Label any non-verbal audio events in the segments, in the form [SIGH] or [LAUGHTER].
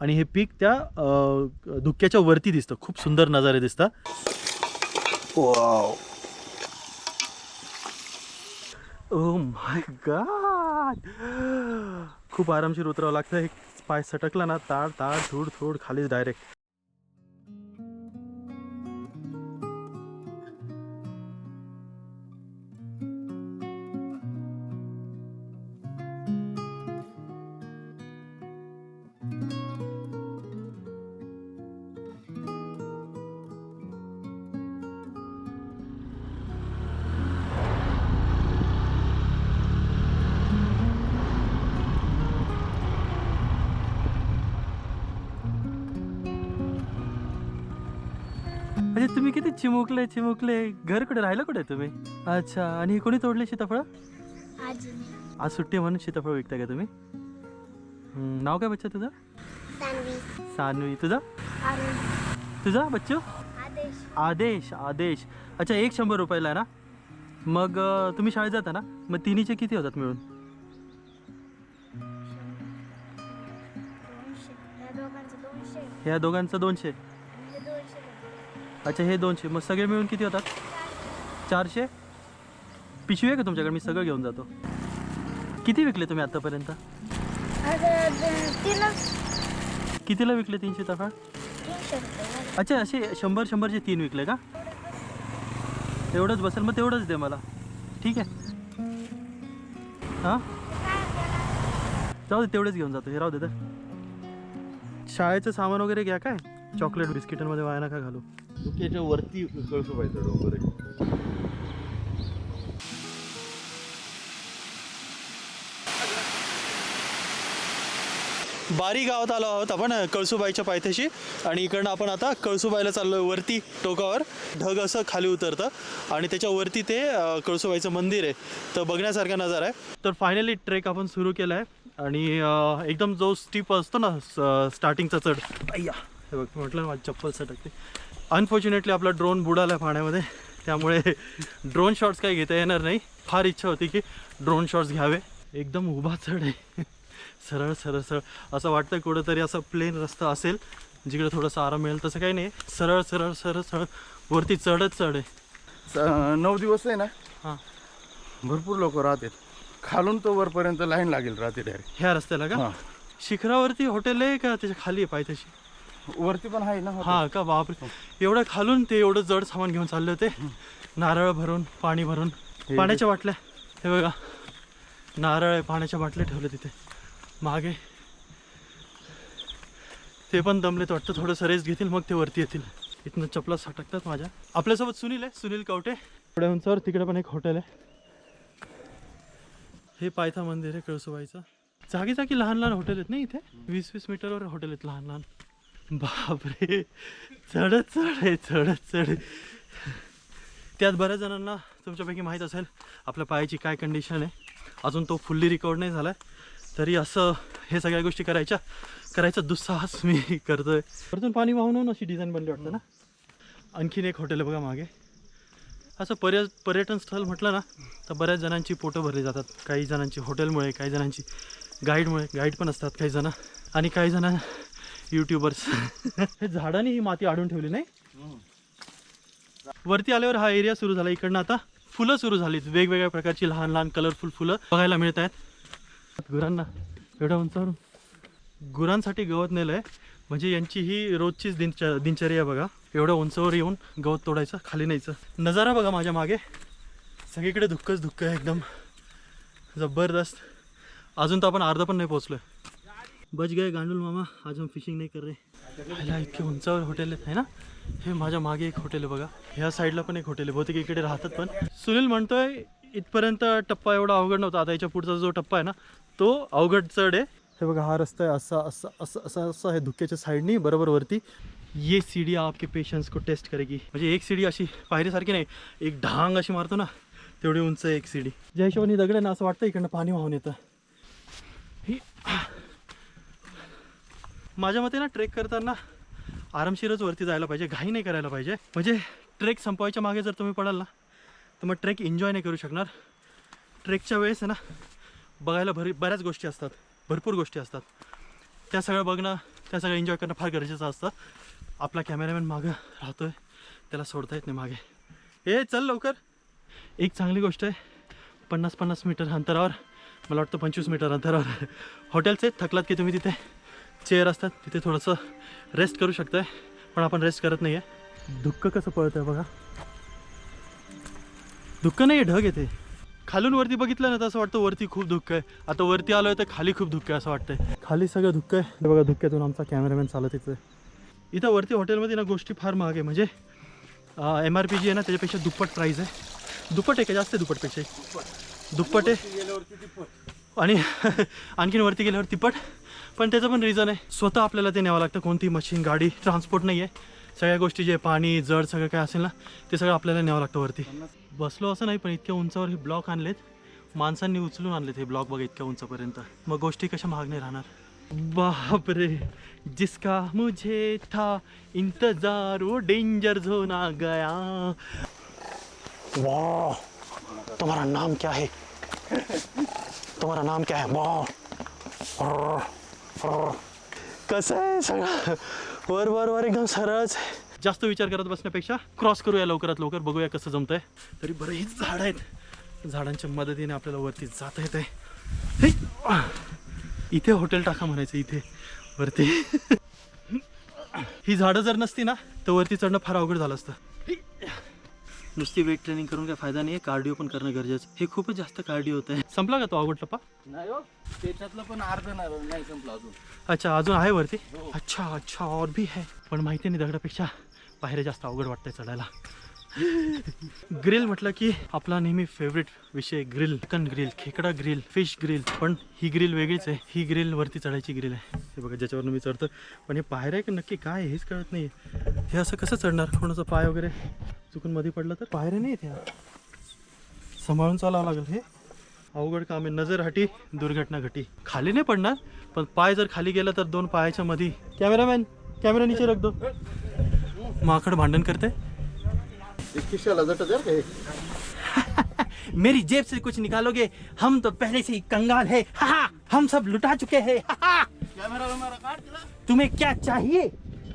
आणि हे पीक त्या धुक्याच्या वरती दिसतं. खूप सुंदर नजारे दिसतात. वाव ओ माय गॉड खूप आरामशीर उतरावं लागतं. एक पाय सटकला ना ताड ताड थोड थोड खालीच डायरेक्ट म्हणजे तुम्ही किती चिमुकले चिमुकले. घर कुठे राहिलं कुठे तुम्ही? अच्छा आणि कोणी तोडले सीताफळ? आज सुट्टी म्हणून सीताफळ विकता का तुम्ही? हम्म, नाव काय बच्चा तुझं? सानवी. तुझं? तुझा बच्चू? आदेश. आदेश आदेश. अच्छा एक शंभर रुपयाला आहे ना? मग अं, तुम्ही शाळेत जाता ना? मग तिन्हीचे किती होतात मिळून? दोनशे. या दोघांचं दोनशे. ह्या दोघांचं दोनशे. अच्छा हे दोनशे. मग सगळे मिळून किती होतात? चारशे? पिशवी आहे का तुमच्याकडे? मी सगळं घेऊन जातो. किती विकले तुम्ही आतापर्यंत? कितीला विकले तीनशे झाले. अच्छा असे शंभर शंभरचे तीन विकले का? एवढंच बसेल मग तेवढंच दे मला. ठीक आहे. हां? जाऊ दे तेवढेच घेऊन जातो. हे राहू दे तर. शाळेचं सामान वगैरे घ्या काय? चॉकलेट बिस्किटांमध्ये वाया नका घालू. धुक्याच्या वरती कळसोबाईचा डोंगर आहे बारी गावात आलो आहोत आपण कळसुबाईच्या पायथ्याशी. आणि इकडनं आपण आता कळसुबाईला चाललो आहे वरती टोकावर. ढग असं खाली उतरतं. आणि त्याच्या वरती ते कळसुबाईचं मंदिर आहे. तर बघण्यासारखा नजारा आहे. तर फायनली ट्रेक आपण सुरू केला आहे आणि एकदम जो स्टीप असतो ना स्टार्टिंगचा चढ. अय्या. हे बघ म्हटलं ना, माझी चप्पल सटकते. अनफॉर्च्युनेटली आपला ड्रोन बुडाला पाण्यामध्ये. त्यामुळे ड्रोन शॉट्स काही घेता येणार नाही. फार इच्छा होती की ड्रोन शॉट्स घ्यावे. एकदम उभा चढ आहे. सरळ सरळ सरळ. असं वाटतं कुठंतरी असं प्लेन रस्ता असेल. जिकडे थोडासा आराम मिळेल तसं काही नाही. सरळ सरळ सरळ सरळ. वरती चढत चढ आहे. नऊ दिवस आहे ना? हां. भरपूर लोक राहतात खालून तो वरपर्यंत लाईन लागेल राहते डायरेक्ट ह्या रस्त्याला का? शिखरावरती हॉटेल आहे का? त्याच्याखाली आहे पायथ्याशी? वरती पण आहे ना. हां का बापरे. एवढं खालून ते एवढं जड सामान घेऊन चालले होते. नारळ भरून पाणी भरून. पाण्याच्या बाटल्या. हे बघा. नारळ आहे पाण्याच्या बाटल्या ठेवल्या तिथे. मागे. ते पण दमलेत वाटतं. थोडं रेस्ट घेतील मग ते वरती येतील. इथनं चपला सटकतात माझ्या. आपल्यासोबत सुनील आहे सुनील कवटे. थोड्या उंचावर तिकडे पण एक हॉटेल आहे. हे पायथा मंदिर आहे कळसुबाईचं. जागी जागी लहान लहान हॉटेल आहेत ना इथे? वीस वीस मीटरवर हॉटेल आहेत लहान लहान बापरे. चढत चढ आहे चढत. चढ आहे. त्यात बऱ्याच जणांना तुमच्यापैकी माहीत असेल आपल्या पायाची काय कंडिशन आहे. अजून तो फुल्ली रिकवर नाही झाला तरी असं हे सगळ्या गोष्टी करायच्या करायचा दुस्साहस मी करतोय. परतून पाणी वाहून अशी डिझाईन बनली वाटतं ना? आणखीन एक हॉटेल आहे बघा मागे. असं पर्य पर्यटन स्थळ म्हटलं ना तर बऱ्याच जणांची पोटं भरली जातात. काही जणांची हॉटेलमुळे काही जणांची गाईडमुळे गाईड पण असतात काही जण. आणि काही जण यूट्यूबर्स हे झाडाने ही माती आढून ठेवली नाही? वरती आल्यावर हा एरिया सुरू झाला. इकडनं आता फुलं सुरू झालीत. वेगवेगळ्या प्रकारची लहान लहान कलरफुल फुलं बघायला मिळत आहेत. गुरांना एवढ्या उंचावरून. गुरांसाठी गवत नेलं आहे. म्हणजे यांची ही रोजचीच दिनच दिनचर्या बघा. एवढ्या उंचावर येऊन गवत तोडायचं खाली न्यायचं. नजारा बघा माझ्या मागे. सगळीकडे धुक्कच धुक्क आहे एकदम. जबरदस्त. अजून तर आपण अर्धा पण नाही पोहोचलोय. बच गए गांडूल मामा आज हम फिशिंग नाही कर रहे। ह्याला इतके उंचावर हॉटेल आहेत है ना? हे माझ्या मागे एक हॉटेल आहे बघा. ह्या साईडला पण एक हॉटेल आहे. बहुतेक इकडे राहतात पण. सुनील म्हणतोय इथपर्यंत टप्पा एवढा अवघड नव्हता. आता याच्या पुढचा जो टप्पा आहे ना तो अवघड चढ आहे. हे बघा हा रस्ता आहे. असा असा असं असं असं आहे धुक्याच्या साईडनी बरोबर वरती. ये सीडी आपके पेशन्स को टेस्ट करेगी. म्हणजे एक सीडी अशी पायरीसारखी नाही. एक ढांग अशी मारतो ना तेवढी उंच आहे एक सीडी ज्या हिशोबाने दगड आहे ना असं वाटतं इकडनं पाणी वाहून येतं. ही माझ्या मते ना ट्रेक करताना आरामशीरच वरती जायला पाहिजे घाई नाही करायला पाहिजे. म्हणजे ट्रेक संपवायच्या मागे जर तुम्ही पडाल ना तर मग ट्रेक एन्जॉय नाही करू शकणार. ट्रेकच्या वेळेस आहे ना बघायला भरी बऱ्याच गोष्टी असतात. भरपूर गोष्टी असतात. त्या सगळ्या बघणं त्या सगळं एन्जॉय करणं फार गरजेचं असतं. आपला कॅमेरामॅन मागं राहतोय त्याला सोडता येत नाही मागे. ए चल लवकर. एक चांगली गोष्ट आहे पन्नास पन्नास मीटर अंतरावर मला वाटतं पंचवीस मीटर अंतरावर. हॉटेल्स आहेत थकलात की तुम्ही तिथे? चेअर असतात तिथे थोडंसं रेस्ट करू शकताय पण आपण रेस्ट करत नाही आहे दुःख कसं पळत आहे बघा. दुःख नाही आहे ढग येते. खालून वरती बघितलं ना तर असं वाटतं वरती खूप दुःख आहे. आता वरती आलो आहे तर खाली खूप दुःख आहे असं वाटतंय. खाली सगळं दुःख आहे. बघा धुक्यातून आमचा कॅमेरामॅन चालत येतोय. इथं वरती हॉटेलमध्ये ना गोष्टी फार महाग आहे. म्हणजे एम आर पी जी आहे ना त्याच्यापेक्षा दुप्पट प्राईस आहे. दुप्पट आहे का? जास्त आहे दुप्पटपेक्षा. दुप्पट आहे. आणि [LAUGHS] आणखीन वरती गेल्यावर तिप्पट. पण त्याचं पण रिझन आहे. स्वतः आपल्याला ते न्यावं लागतं. कोणती मशीन गाडी ट्रान्सपोर्ट नाही आहे सगळ्या गोष्टी जे पाणी जड सगळं काय असेल ना ते सगळं आपल्याला न्यावं लागतं वरती. बसलो असं नाही पण इतक्या उंचावर हे ब्लॉक आणलेत. माणसांनी उचलून आणलेत हे ब्लॉक बघा इतक्या उंचापर्यंत. मग गोष्टी कशा महाग नाही राहणार? बाप रे जिसका मुझे था इंतजार वो डेंजर झोन आ गया. वाह! तुम्हारा नाम क्या है? तुम्हारा नाम क्या है? वाह! कसं आहे सगळं? वर वर वर एकदम सरळच जास्त विचार करत बसण्यापेक्षा क्रॉस करूया लवकरात लवकर बघूया कसं जमतंय. तरी बरं हीच झाड आहेत. झाडांच्या मदतीने आपल्याला वरती जाता येत आहे इथे हॉटेल टाका म्हणायचं इथे. वरती. ही झाडं जर नसती ना तर वरती चढणं फार अवघड झालं असतं. नुसती वेट ट्रेनिंग करून काय फायदा नाही कार्डिओ पण करणं गरजेचं हे खूपच जास्त कार्डिओ होत आहे संपला का तो अवघड टप्पा नाही हो त्याच्यातलं पण अर्ध नाही नाही संपलं अजून. अच्छा अजून आहे वरती? अच्छा अच्छा और भी है. पण माहिती नाही दगडापेक्षा बाहेर जास्त अवघड वाटतंय चढायला. ग्रिल म्हटलं की आपला नेहमी फेवरेट विषय ग्रिल चिकन ग्रिल खेकडा ग्रिल फिश ग्रिल पण ही ग्रिल वेगळीच आहे. ही ग्रिल वरती चढायची ग्रिल आहे. हे बघा ज्याच्यावरून मी चढतो पण हे पायऱ्या आहे का नक्की? काय हेच कळत नाही हे असं कसं चढणार? कोणाचा पाय वगैरे चुकून मध्ये पडलं तर? पायऱ्या नाही ह्या. सांभाळून चालावं लागेल हे. अवघड काम आहे. नजर हटी दुर्घटना घटी. खाली नाही पडणार पण पाय जर खाली गेला तर दोन पायाच्या मध्ये कॅमेरामॅन कॅमेरा नीचे रख दो. माकड भांडण करते. खिशाला का हे। मेरी जेब से कुछ निकालोगे हम तो पहले से ही कंगाल है। हा हम सब लुटा चुके हैं। हा. तुम्हें क्या चाहिए?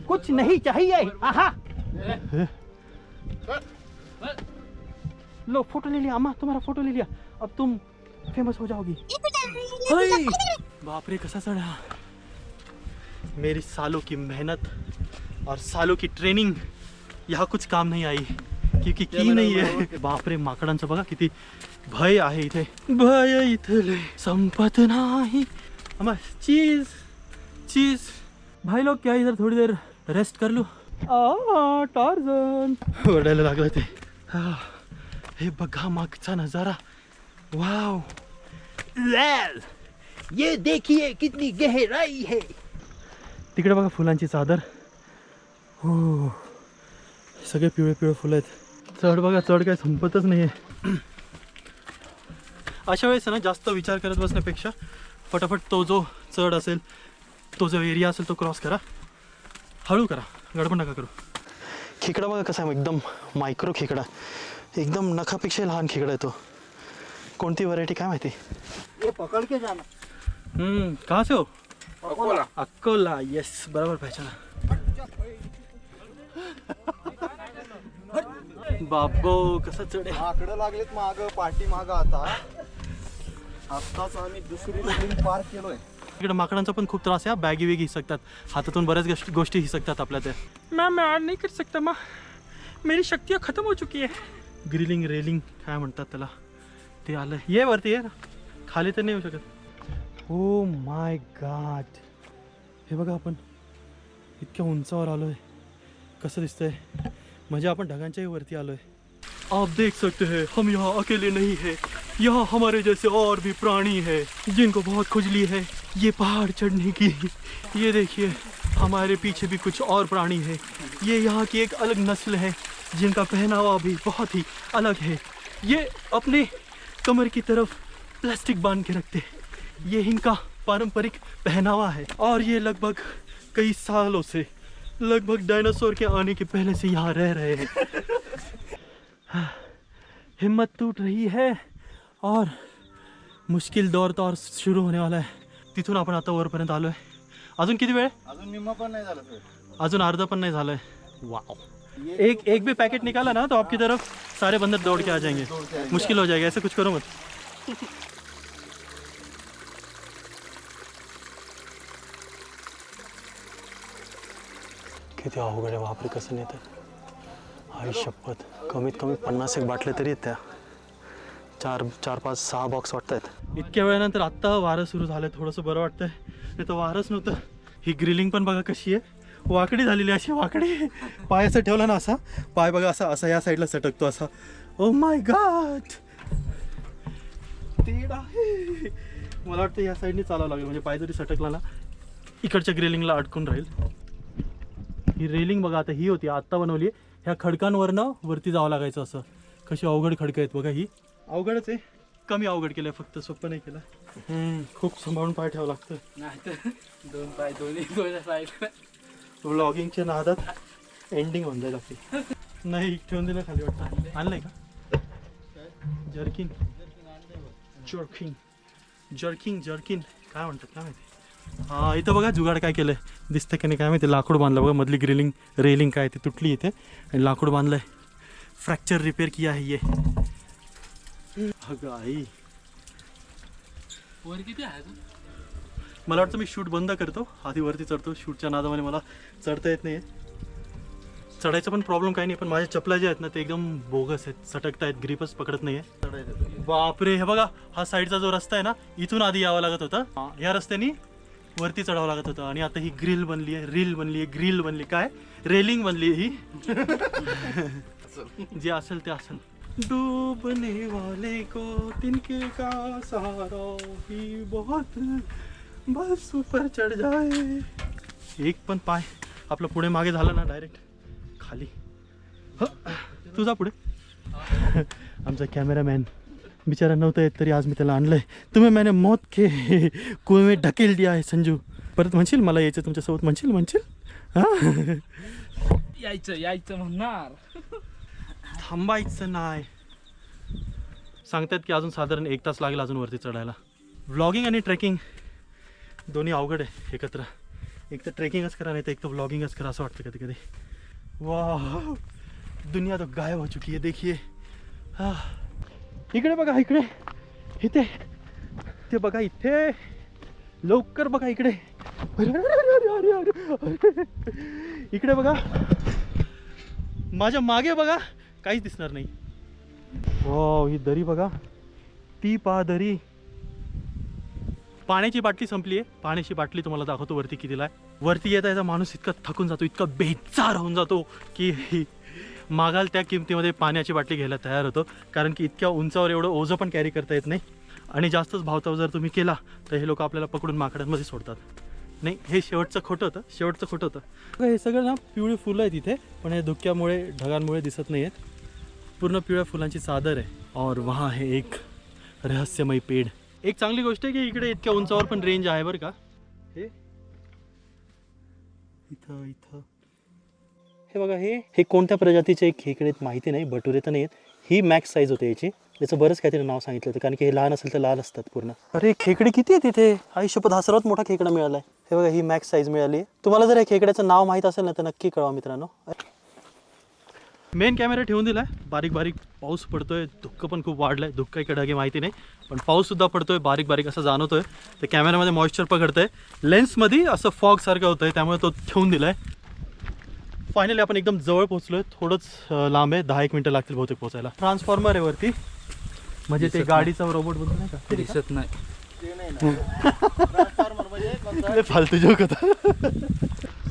कुछ नहीं चाहिए। आहा लो फ़ोटो ले लिया। अम्मा तुम्हारा फ़ोटो ले लिया। अब तुम फ़ेमस हो जाओगी। बाप रे कसा चढ़ा मेरी सालों की मेहनत और सालों की ट्रेनिंग यहाँ कुछ काम नहीं आई क्योंकि की नाही आहे बापरे माकडांचं बघा किती भय आहे इथे। भय इथले संपत नाही। चीज चीज। भाई लोग क्या इधर थोड़ी देर रेस्ट कर लू? आ टार्झन ओरडायला लागलं ते हा. हे बघा मागचा नजारा। वाव। वेल ये देखिए कितनी गहराई है। तिकडे बघा फुलांची चादर। हो सगळे पिवळे पिवळे फुलं आहेत. चढ बघा चढ काय संपतच नाही आहे अशा वेळेस ना जास्त विचार करत बसण्यापेक्षा फटाफट तो जो चढ असेल तो जो एरिया असेल तो क्रॉस करा. हळू करा गडबड नका करू. खेकडा बघा कसा आहे एकदम मायक्रो खेकडा. एकदम नखापेक्षा लहान खेकडा आहे तो. कोणती व्हरायटी काय माहिती? ये पकड के जाना हम्म, कहाँ से हो? अकोला. अकोला यस बराबर पहचाना. बाबो कसं चढे? माकडं लागलेत माग पाठी माग आता. आत्ताच आम्ही दुसरी बिल्डिंग पार केलोय. इकडे माकडांचा पण खूप त्रास आहे. बॅगी वेगी हिसकतात हातातून बऱ्याच गोष्टी गोष्टी हिसकतात आपल्या त्या. मॅम मैं आज नहीं कर सकता माँ. मेरी शक्तियाँ खत्म हो चुकी आहे ग्रिलिंग रेलिंग काय म्हणतात त्याला? ते आलं. ये वरती ये. ना खाली तर नाही येऊ शकत. ओ माय गॉड हे बघा आपण. इतक्या उंचावर आलो आहे कसं दिसतंय? म्हणजे आपण ढगांच्याही वरती आलो आहे आप देख सकते हैं, हम यहाँ अकेले नहीं हैं। यहाँ हमारे जैसे और भी प्राणी है, जिनको बहुत खुजली है ये पहाड़ चढ़ने की। ये देखिए, हमारे पीछे भी कुछ और प्राणी है। ये यहाँ की एक अलग नस्ल है, जिनका पहनावा भी बहुत ही अलग है। ये अपने कमर की तरफ़ प्लास्टिक बाँध के रखते हैं। ये इनका पारंपरिक पहनावा है, और ये लगभग कई सालों से लगभग डायनासोर के आने के पहले से यहाँ रह रहे हैं। हिम्मत टूट रही है और मुश्किल दौर तो और शुरू होने वाला है। तिथून आपण आता वरपर्यंत आलो आहे अजून किती वेळ? अजून निम्मा पण नाही झालं अजून अर्ध पण नाही वाओ एक एक भी पैकेट निकाला ना तो आपकी तरफ़ सारे बंदर दौड़ के आ जाएँगे. मुश्किल हो जाएगा ऐसे कुछ करो मत. किती अवघड आहे बापरे कसं नेतं. आई शपथ. कमीत कमी पन्नास एक बाटल्या तरी आहेत त्या चार चार पाच सहा बॉक्स वाटत आहेत इतक्या वेळानंतर आत्ता वारं सुरू झालं थोडंसं बरं वाटतंय. नाही तर वारंच नव्हतं. ही ग्रिलिंग पण बघा कशी आहे. वाकडी झालेली अशी वाकडी. पाय असं ठेवला ना असा. पाय बघा असा असा या साईडला सटकतो असा. ओ माय गॉड तेड आहे. मला वाटतं या साईडने चालावं लागेल. म्हणजे पाय जरी सटकला ना इकडच्या ग्रिलिंगला अडकून राहील. ही रेलिंग बघा आता ही होती आत्ता बनवली आहे. ह्या खडकांवरनं वरती जावं लागायचं असं. कशी अवघड खडकं आहेत बघा ही. अवघडच आहे. कमी अवघड केलंय फक्त सोपं नाही केलं. हम्म, खूप सांभाळून पाय ठेवावं लागतं. नाही तर दोन पाय दोन्ही दोन पाय. व्लॉगिंगच्या नादात एंडिंग होऊन जाईल आपली. नाही ठेवून दिलं खाली वाटतं. आणलंय का? जर्किन. Jerking jerking jerkin. काय म्हणतात काय माहिती? हा इथं बघा जुगाड काय केलंय. दिसतं की नाही काय माहिती? लाकूड बांधलं. बघा मधली ग्रिलिंग रेलिंग काय ती तुटली इथे. आणि लाकूड बांधलंय. फ्रॅक्चर रिपेअर किया है. ये अगं आई. वर किती आहे मला वाटतं मी शूट बंद करतो. आधी वरती चढतो. शूटच्या नादामध्ये मला चढता येत नाही चढायचा पण प्रॉब्लेम काही नाही पण माझ्या चपला जे आहेत ना ते एकदम बोगस आहेत. सटकत आहेत ग्रीपच पकडत नाही आहे बापरे हे बघा हा साईडचा जो रस्ता आहे ना इथून आधी यावं लागत होतं. या रस्त्याने वरती चढावं लागत होतं. आणि आता ही ग्रिल बनली आहे रील बनली आहे ग्रिल बनली. काय? रेलिंग बनली आहे ही. [LAUGHS] जे असेल ते असेल. डूबने वाले को तिनके का सहारा ही बहुत बस ऊपर चढ जाए। एक पण पाय आपलं पुढे मागे झालं ना डायरेक्ट खाली. ह, तुझा पुढे. [LAUGHS] आमचा कॅमेरामॅन बिचारा नव्हता येत तरी आज मी त्याला आणलंय. तुम्ही मैंने मौत के कुएं में ढकेल दिया आहे संजू. परत म्हणशील मला यायचं तुमच्यासोबत? म्हणशील म्हणशील? हा? यायचं यायचं म्हणणार. थांबायचं नाही. सांगतात की अजून साधारण एक तास लागेल अजून वरती चढायला. व्लॉगिंग आणि ट्रेकिंग दोन्ही अवघड आहे एकत्र. एक तर ट्रेकिंगच करा नाही तर एक तर व्लॉगिंगच करा असं वाटतं कधी कधी वा दुनिया तो गायब हो चुकी है देखिए. हा. इकडे बघा इकडे. इथे. ते बघा इथे. लवकर बघा इकडे. अरे, अरे, इकडे बघा. माझ्या मागे बघा. काहीच दिसणार नाही. हो ही दरी बघा. ती पहा दरी. पाण्याची बाटली संपली आहे. पाण्याची बाटली तुम्हाला दाखवतो वरती कितीला आहे. वरती येता येता माणूस इतका थकून जातो इतका बेजार होऊन जातो की मागाल त्या किमतीमध्ये पाण्याची बाटली घ्यायला तयार होतो. कारण की इतक्या उंचावर एवढं ओझं पण कॅरी करता येत नाही. आणि जास्तच भावताव जर तुम्ही केला तर हे लोक आपल्याला पकडून माकडांमध्ये सोडतात. नाही हे शेवटचं खोटं होतं. शेवटचं खोटं होतं. हे सगळं ना पिवळी फुलं आहेत इथे पण हे धुक्यामुळे ढगांमुळे दिसत नाही आहेत पूर्ण पिवळ्या फुलांची चादर आहे. और वहाँ है एक रहस्यमय पेड. एक चांगली गोष्ट आहे की इकडे इतक्या उंचावर पण रेंज आहे बरं का. हे? इथं इथं. हे बघा हे हे कोणत्या प्रजातीचे एक खेकडे आहेत माहिती नाही बटुरे तर नाही आहेत ही मॅक्स साईज होते याची. याचं बरंच काहीतरी नाव सांगितलं होतं कारण की हे लहान असेल तर लाल असतात पूर्ण. अरे खेकडे किती आहे तिथे आयुष्यपद हा सर्वात मोठा खेकडा मिळाला आहे हे बघा ही मॅक्स साईज मिळाली आहे तुम्हाला जर या खेकड्याचं नाव माहीत असेल ना तर नक्की कळवा मित्रांनो. मेन कॅमेरा ठेवून दिलाय. बारीक बारीक पाऊस पडतोय धुक्क पण खूप वाढलंय. धुक्क इकडे ढगे माहिती नाही. पण पाऊस सुद्धा पडतोय बारीक बारीक असं जाणवतोय. तर कॅमेऱ्यामध्ये मॉइश्चर पकडतंय. लेन्समध्ये असं फॉग सारखं होतंय त्यामुळे तो ठेवून दिलाय. फायनली आपण एकदम जवळ पोहोचलोय. थोडंच अं, लांब आहे. दहा एक मिनटं लागतील बहुतेक पोहोचायला. ट्रान्सफॉर्मर आहे वरती. म्हणजे ते गाडीचा रोबोट बोलतो नाही का? दिसत नाही. ते नाही ना. म्हणजे फालतू जोक होता.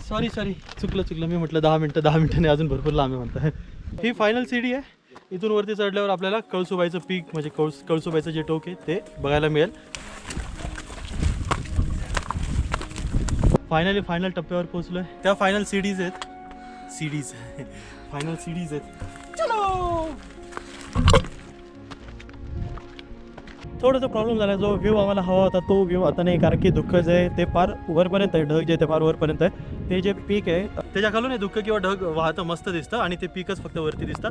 सॉरी सॉरी चुकलं चुकलं. मी म्हटलं दहा मिनटं दहा मिनटांनी अजून भरपूर लांब आहे म्हणताय ही फायनल सीडी आहे. इथून वरती चढल्यावर आपल्याला कळसुबाईचं पीक म्हणजे कळस कळसुबाईचं जे टोक आहे ते बघायला मिळेल. फायनली फायनल टप्प्यावर पोहोचलोय. त्या फायनल सीडीज आहेत. सीडीज फायनल सीडीज आहेत चलो! थोडासा प्रॉब्लेम झाला जो व्ह्यू आम्हाला हवा होता तो व्ह्यू आता नाही कारण की दुःख जे आहे. ते फार वरपर्यंत आहे ढग जे आहे ते फार वरपर्यंत आहे. ते जे पीक आहे त्याच्या खालून दुःख किंवा ढग वाहतं मस्त दिसतं आणि ते पीकच फक्त वरती दिसतं.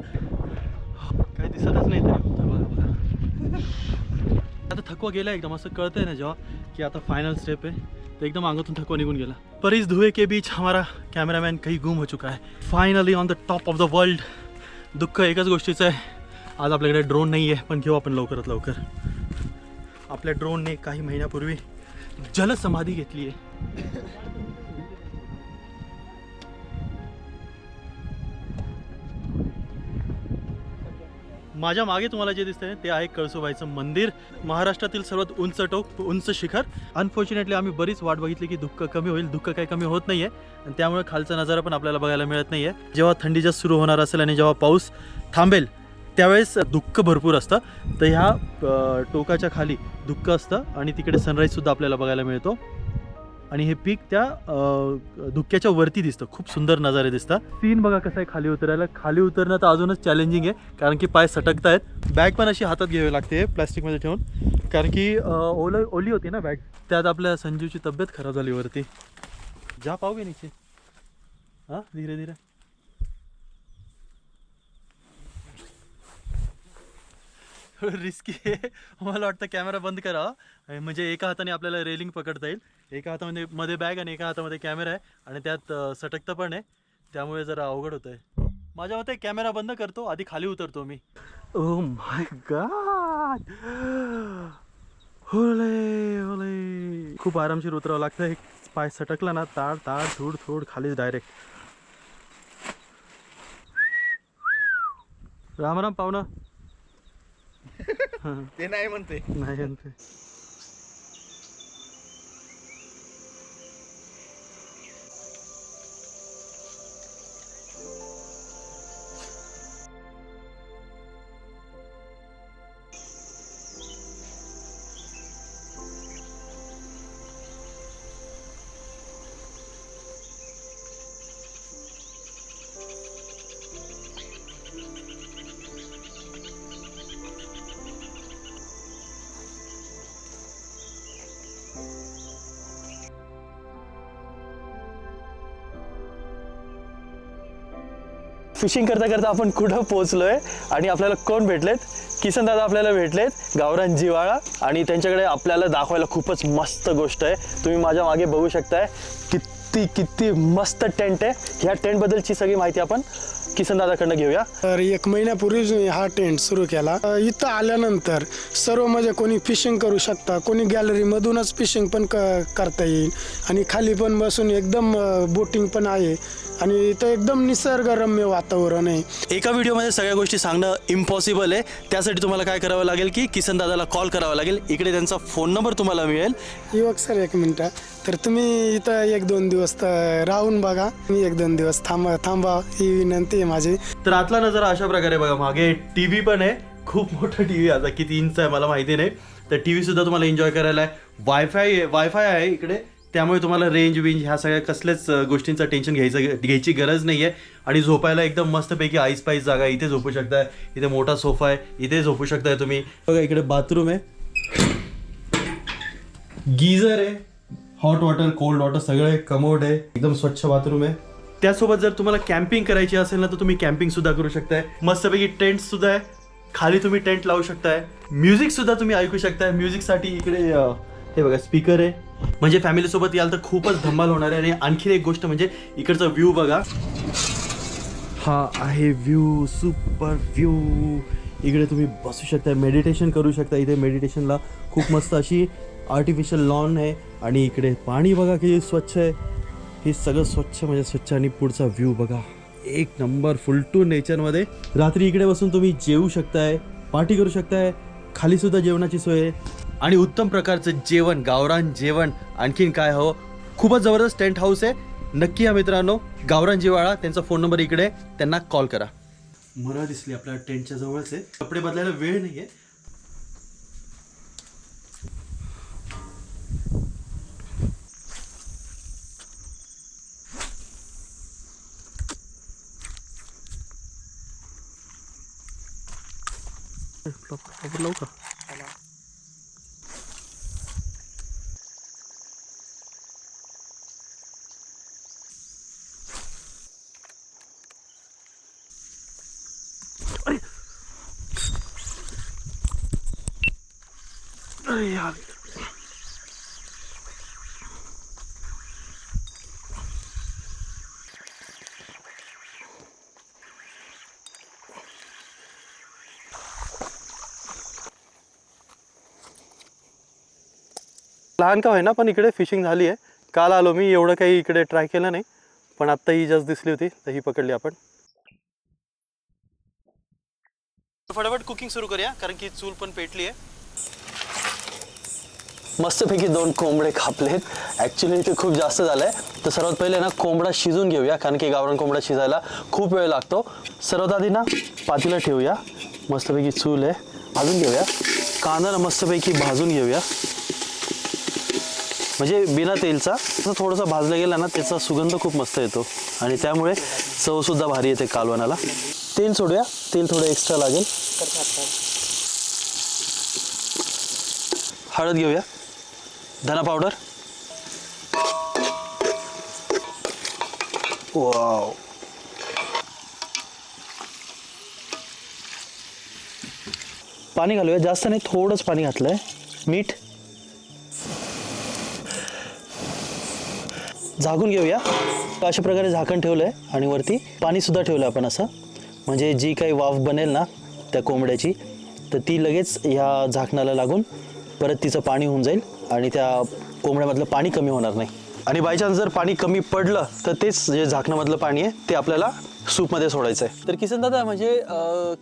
काय दिसतच नाही तरी. बघा, बघा. आता थकवा गेला एकदम असं कळतंय ना जेव्हा. की आता फाइनल स्टेप है तो एकदम अंगातून थकवा निघून गेला. पर इस धुएं के बीच हमारा कॅमेरामॅन कहीं गुम हो चुका है. Finally on the top of the world दुःख एकच गोष्टीचं आहे. आज आपल्याकडे ड्रोन नाही आहे पण घेऊ आपण लवकरात लवकर. आपल्या ड्रोनने काही महिन्यापूर्वी जलसमाधी घेतली आहे माझ्या मागे तुम्हाला जे दिसतंय ते आहे कळसुबाईचं मंदिर. महाराष्ट्रातील सर्वात उंच टोक उंच शिखर. अनफॉर्च्युनेटली आम्ही बरीच वाट बघितली की दुःख कमी होईल दुःख काही कमी होत नाहीये. आणि त्यामुळे खालचा नजारा पण आपल्याला बघायला मिळत नाहीये. जेव्हा थंडी जास्त सुरू होणार असेल आणि जेव्हा पाऊस थांबेल त्यावेळेस दुःख भरपूर असतं. तर ह्या टोकाच्या खाली दुःख असतं आणि तिकडे सनराईज सुद्धा आपल्याला बघायला मिळतो. आणि हे पीक त्या धुक्याच्या वरती दिसतं. खूप सुंदर नजारे दिसतात. सीन बघा कसं आहे खाली उतरायला. खाली उतरणं तर अजूनच चॅलेंजिंग आहे कारण की पाय सटकत आहेत बॅग पण अशी हातात घ्यावी लागते प्लॅस्टिकमध्ये ठेवून. कारण की ओलं ओली होती ना बॅग त्यात आपल्या संजीवची तब्येत खराब झाली वरती. जा पाहूगे नीचे. हां धीरे धीरे. [LAUGHS] रिस्की आहे. [LAUGHS] मला वाटतं कॅमेरा बंद करा. म्हणजे एका हाताने आपल्याला रेलिंग पकडता येईल. एका हातामध्ये मध्ये बॅग आणि एका हातामध्ये कॅमेरा आहे आणि त्यात सटकतं पण आहे. त्यामुळे जरा अवघड होतं आहे माझ्या मते कॅमेरा बंद करतो आधी खाली उतरतो मी. ओ माय गॉड होले होले. खूप आरामशीर उतरावं लागतं एक पाय सटकला ना ताड ताड थोड थोड खालीच डायरेक्ट राम राम पाहुणा. [LAUGHS] ते नाही म्हणते. नाही म्हणते. फिशिंग करता करता आपण कुठं पोहोचलोय आणि आपल्याला कोण भेटलेत? किसन दादा आपल्याला भेटलेत गावरान जिवाळा आणि त्यांच्याकडे आपल्याला दाखवायला खूपच मस्त गोष्ट आहे. तुम्ही माझ्या मागे बघू शकताय किती किती मस्त टेंट आहे. ह्या टेंट बद्दलची सगळी माहिती आपण किसन दादाकडनं घेऊया. तर एक महिन्यापूर्वीच मी हा टेंट सुरू केला. इथं आल्यानंतर सर्व म्हणजे कोणी फिशिंग करू शकता कोणी गॅलरीमधूनच फिशिंग पण क करता येईल. आणि खाली पण बसून एकदम बोटिंग पण आहे. आणि इथं एकदम निसर्गरम्य वातावरण आहे. एका व्हिडिओमध्ये सगळ्या गोष्टी सांगणं इम्पॉसिबल आहे. त्यासाठी तुम्हाला काय करावं लागेल की किसन दादाला कॉल करावा लागेल. इकडे त्यांचा फोन नंबर तुम्हाला मिळेल. युवक सर एक मिनटं तर तुम्ही इथं एक दोन दिवस तर राहून बघा. मी एक दोन दिवस थांबा थांबा. ही विनंती आहे माझी. तर आतला नजारा अशा प्रकारे बघा. मागे टी व्ही पण आहे. खूप मोठा टी व्ही आता किती इंच आहे मला माहिती नाही. तर टी व्ही सुद्धा तुम्हाला एन्जॉय करायला आहे. वायफाय वायफाय आहे इकडे. त्यामुळे तुम्हाला रेंज विंज ह्या सगळ्या कसल्याच गोष्टींचं टेन्शन घ्यायचं घ्यायची गरज नाही आहे आणि झोपायला एकदम मस्तपैकी आईस पाईस जागा आहे. इथे झोपू शकताय. इथे मोठा सोफा आहे. इथे झोपू शकताय तुम्ही. बघा इकडे बाथरूम आहे. गीझर आहे. हॉट वॉटर कोल्ड वॉटर सगळं आहे कमोड आहे. एकदम स्वच्छ बाथरूम आहे. त्यासोबत जर तुम्हाला कॅम्पिंग करायची असेल ना तर तुम्ही कॅम्पिंग सुद्धा करू शकताय. मस्तपैकी टेंट सुद्धा आहे. खाली तुम्ही टेंट लावू शकताय. म्युझिक सुद्धा तुम्ही ऐकू शकताय. म्युझिकसाठी इकडे हे बघा स्पीकर आहे. म्हणजे फॅमिली सोबत याल तर खूपच धमाल होणार आहे. आणि आणखीन एक गोष्ट म्हणजे इकडचा व्ह्यू बघा. हा आहे व्ह्यू सुपर व्ह्यू इकडे तुम्ही बसू शकता मेडिटेशन करू शकता. इथे मेडिटेशनला खूप मस्त अशी आर्टिफिशियल लॉन आहे. आणि इकडे पाणी बघा किती स्वच्छ आहे. हे सगळं स्वच्छ म्हणजे स्वच्छ आणि पुढचा व्ह्यू बघा. एक नंबर फुल टू नेचरमध्ये रात्री इकडे बसून तुम्ही जेवू शकताय पार्टी करू शकताय. खाली सुद्धा जेवणाची सोय आहे. आणि उत्तम प्रकारचं जेवण गावरान जेवण आणखीन काय हवं? खूपच जबरदस्त टेंट हाऊस आहे. नक्की या मित्रांनो गावरान जिवाळा त्यांचा फोन नंबर इकडे आहे. त्यांना कॉल करा. मला दिसली आपल्या टेंटच्या जवळच आहे. कपडे बदलायला वेळ नाहीये. लावू का लहान का होईना पण इकडे फिशिंग झाली आहे काल आलो मी एवढं काही इकडे ट्राय केलं नाही. पण आत्ता ही जस्ट दिसली होती तर ही पकडली आपण. फटाफट कुकिंग सुरू करूया कारण की चूल पण पेटली आहे मस्तपैकी दोन कोंबडे कापलेत ॲक्च्युली ते खूप जास्त झालं आहे तर सर्वात पहिले ना कोंबडा शिजून घेऊया कारण की गावरान कोंबडा शिजायला खूप वेळ लागतो. सर्वात आधी ना पातीला ठेवूया. मस्तपैकी चूल आहे भाजून घेऊया. कांदा ना मस्तपैकी भाजून घेऊया. म्हणजे बिना तेलचा असं थोडंसं भाजलं गेला ना त्याचा सुगंध खूप मस्त येतो. आणि त्यामुळे चवसुद्धा भारी येते कालवणाला. तेल सोडूया. तेल थोडं एक्स्ट्रा लागेल. हळद घेऊया. धना पावडर वाव पाणी घालूया. जास्त नाही थोडंच पाणी घातलंय. मीठ. झाकून घेऊया. अशा प्रकारे झाकण ठेवलं आहे आणि वरती पाणीसुद्धा ठेवलं आपण असं. म्हणजे जी काही वाफ बनेल ना त्या कोंबड्याची तर ती लगेच ह्या झाकणाला लागून परत तिचं पाणी होऊन जाईल आणि त्या कोंबड्यामधलं पाणी कमी होणार नाही. आणि बायचान्स जर पाणी कमी पडलं तर तेच जे झाकणामधलं पाणी आहे ते आपल्याला सूपमध्ये सोडायचं आहे तर किसन दादा म्हणजे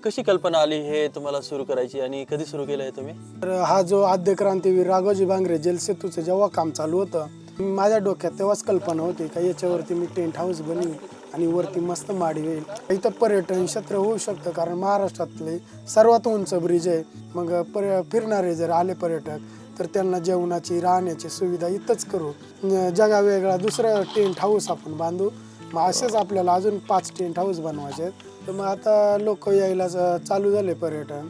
कशी कल्पना आली हे तुम्हाला सुरू करायची आणि कधी सुरू केलं आहे तुम्ही? तर हा जो आद्य क्रांतीवीर राघोजी भांगरे जलसेतूचं जेव्हा काम चालू होतं माझ्या डोक्यात तेव्हाच कल्पना होती का याच्यावरती मी टेंट हाऊस बनवी आणि वरती मस्त माडी होईल. इथं पर्यटन क्षेत्र होऊ शकतं कारण महाराष्ट्रातले सर्वात उंच ब्रिज आहे. मग पर्य फिरणारे जर आले पर्यटक तर त्यांना जेवणाची राहण्याची सुविधा इथंच करू. जगा जगावेगळा दुसरं टेंट हाऊस आपण बांधू. मग असेच आपल्याला अजून पाच टेंट हाऊस बनवायचे आहेत. तर मग आता लोक यायला चालू झाले पर्यटन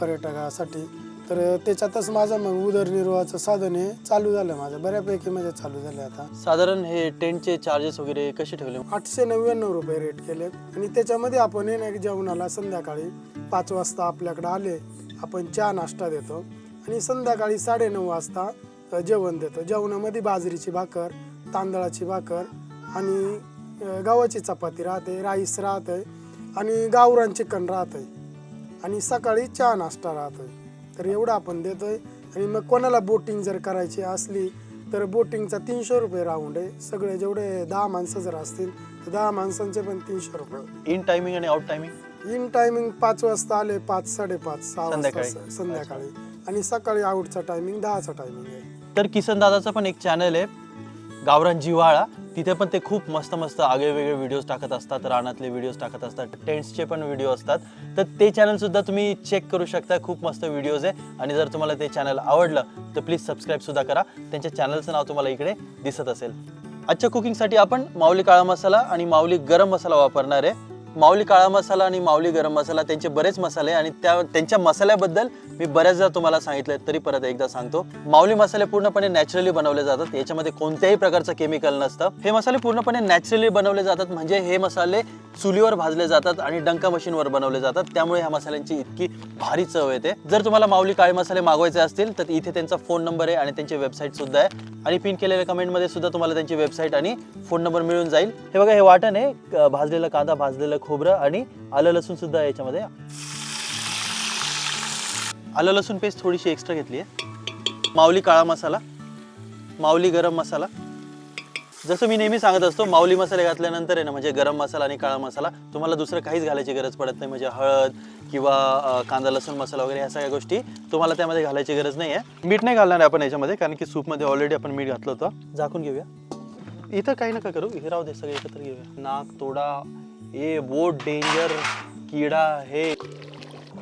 पर्यटकासाठी. तर त्याच्यातच माझं मग उदरनिर्वाहाचं साधन हे चालू झालं माझं. बऱ्यापैकी म्हणजे चालू झालं आता. साधारण हे टेंटचे चार्जेस वगैरे कसे ठेवले? आठशे नव्याण्णव रुपये रेट केले. आणि त्याच्यामध्ये आपण आहे ना एक जेवणाला संध्याकाळी पाच वाजता आपल्याकडे आले आपण चहा नाश्ता देतो. आणि संध्याकाळी साडेनऊ वाजता जेवण देतो. जेवणामध्ये बाजरीची भाकर तांदळाची भाकर आणि गव्हाची चपाती राहते राईस राहते आणि गावरान चिकन राहते आणि सकाळी चहा नाश्ता राहतोय. तर एवढं आपण देतोय. आणि मग कोणाला बोटिंग जर करायची असली तर बोटिंगचा तीनशे रुपये राऊंड आहे. सगळे जेवढे दहा माणसं जर असतील तर दहा माणसांचे पण तीनशे रुपये. इन टायमिंग आणि आउट टायमिंग इन टायमिंग पाच वाजता आले पाच साडेपाच सहा वाजता संध्याकाळी. स- संध्याकाळी. आणि सकाळी आउटचा टायमिंग दहाचा टायमिंग आहे. तर किसन दादाचं पण एक चॅनल आहे गावरान जिव्हाळा. तिथे पण ते खूप मस्त मस्त आगळेवेगळे व्हिडिओज टाकत असतात रानातले व्हिडिओज टाकत असतात टेंट्सचे पण व्हिडिओ असतात. तर ते चॅनलसुद्धा तुम्ही चेक करू शकता खूप मस्त व्हिडिओज आहे. आणि जर तुम्हाला ते चॅनल आवडलं तर प्लीज सबस्क्राईबसुद्धा करा. त्यांच्या चॅनलचं नाव तुम्हाला इकडे दिसत असेल. आजच्या कुकिंगसाठी आपण माऊली काळा मसाला आणि माऊली गरम मसाला वापरणार आहे. माऊली काळा मसाला आणि माऊली गरम मसाला त्यांचे बरेच मसाले आणि त्या त्यांच्या मसाल्याबद्दल मी बऱ्याचदा तुम्हाला सांगितलं तरी परत एकदा सांगतो. माऊली मसाले पूर्णपणे नॅचरली बनवले जातात. याच्यामध्ये कोणत्याही प्रकारचं केमिकल नसतं. हे मसाले पूर्णपणे नॅचरली बनवले जातात. म्हणजे हे मसाले चुलीवर भाजले जातात आणि डंका मशीनवर बनवले जातात. त्यामुळे ह्या मसाल्यांची इतकी भारी चव येते. जर तुम्हाला माऊली काळे मसाले मागवायचे असतील तर इथे त्यांचा फोन नंबर आहे आणि त्यांची वेबसाईट सुद्धा आहे. आणि पिन केलेल्या कमेंटमध्ये सुद्धा तुम्हाला त्यांची वेबसाईट आणि फोन नंबर मिळून जाईल. हे बघा हे वाटण आहे. भाजलेलं कांदा भाजलेलं खोबरं आणि आलं लसूण सुद्धा याच्यामध्ये. आलं लसूण पेस्ट थोडीशी एक्स्ट्रा घेतली आहे. माऊली काळा मसाला माऊली गरम मसाला. जसं मी नेहमी सांगत असतो माऊली मसाले घातल्यानंतर आहे ना म्हणजे गरम मसाला आणि काळा मसाला तुम्हाला दुसरं काहीच घालायची गरज पडत नाही. म्हणजे हळद किंवा कांदा लसूण मसाला वगैरे ह्या सगळ्या गोष्टी तुम्हाला त्यामध्ये घालायची गरज नाही आहे मीठ नाही घालणार आहे आपण याच्यामध्ये कारण की सूपमध्ये ऑलरेडी आपण मीठ घातलं होतं. झाकून घेऊया. इथं काही नका करू हे राहू दे सगळे एकत्र घेऊया. नाक तोडा ए बोट डेंजर किडा हे.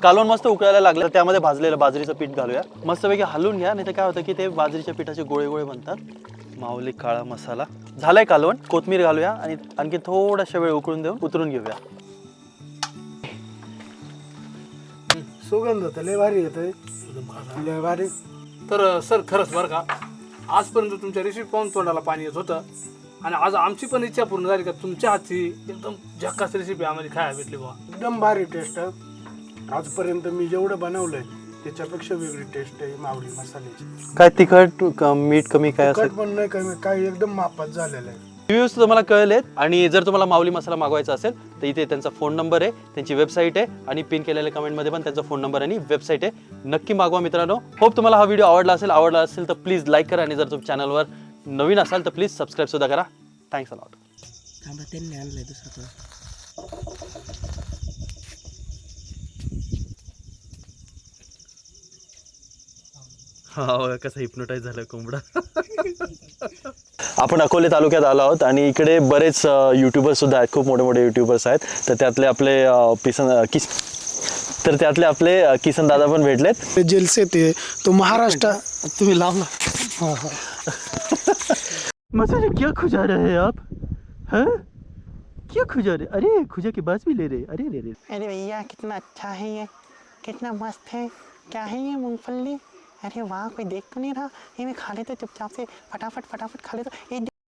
कालवण मस्त उकळायला लागलं तर त्यामध्ये भाजलेलं बाजरीचं पीठ घालूया. मस्तपैकी हलवून घ्या नाही तर काय होतं की ते बाजरीच्या पिठाचे गोळे गोळे बनतात. माऊली काळा मसाला. झालाय कालवण कोथमीर घालूया आणि आणखी थोडाशा वेळ उकळून देऊन उतरून घेऊया. सुगंध होतं लय भारी येतोय. लय भारी. तर सर खरंच बरं का आजपर्यंत तुमच्या रेसिपी पाहून तोंडाला पाणी येत होतं आणि आज आमची पण इच्छा पूर्ण झाली का तुमच्या हातची एकदम झक्कास रेसिपी आम्हाला खायला भेटली बुवा. एकदम भारी टेस्ट आजपर्यंत मी जेवढं बनवलंय त्याच्यापेक्षा वेगळी टेस्ट आहे मावळी मसाल्याची. काय तिखट क- मीठ कमी काय तिखट पण नाही कमी काही एकदम मापात झालेलं आहे. रिव्ह्यूज तुम्हाला कळलेत. आणि जर तुम्हाला माऊली मसाला मागवायचा असेल तर इथे त्यांचा फोन नंबर आहे त्यांची वेबसाईट आहे आणि पिन केलेल्या कमेंटमध्ये पण त्यांचा फोन नंबर आणि वेबसाईट आहे. नक्की मागवा मित्रांनो. होप तुम्हाला हा व्हिडिओ आवडला असेल. आवडला असेल तर प्लीज लाईक करा आणि जर तुम्ही चॅनलवर नवीन असाल तर प्लीज सबस्क्राईब सुद्धा करा. थँक्स अलॉट थांबा त्यांनी आणलंय दुसरं हा कसं हिप्नोटाईज झालं कोंबडा. आपण अकोले तालुक्यात आलो आहोत आणि इकडे बरेच युट्यूबर्स सुद्धा आहेत. खूप मोठे मोठे युट्यूबर्स आहेत. तर त्यातले आपले पिसन किस तर त्यातले आपले किसन दादा पण भेटलेत. जेलसे ते. तो महाराष्ट्र. तुम्ही लावला हा हा. मसाले क्या खुजा रहे हैं आप? हैं? क्या खुजा रहे? अरे खुजा के बाज भी ले रहे अरे अरे अरे अरे भैया कितना अच्छा है ये। कितना मस्त है। क्या है ये मूंगफली? अरे वाह कोई देख तो नहीं रहा। ये मैं खा लेता चुपचाप से। फटाफट फटाफट खा लेता ये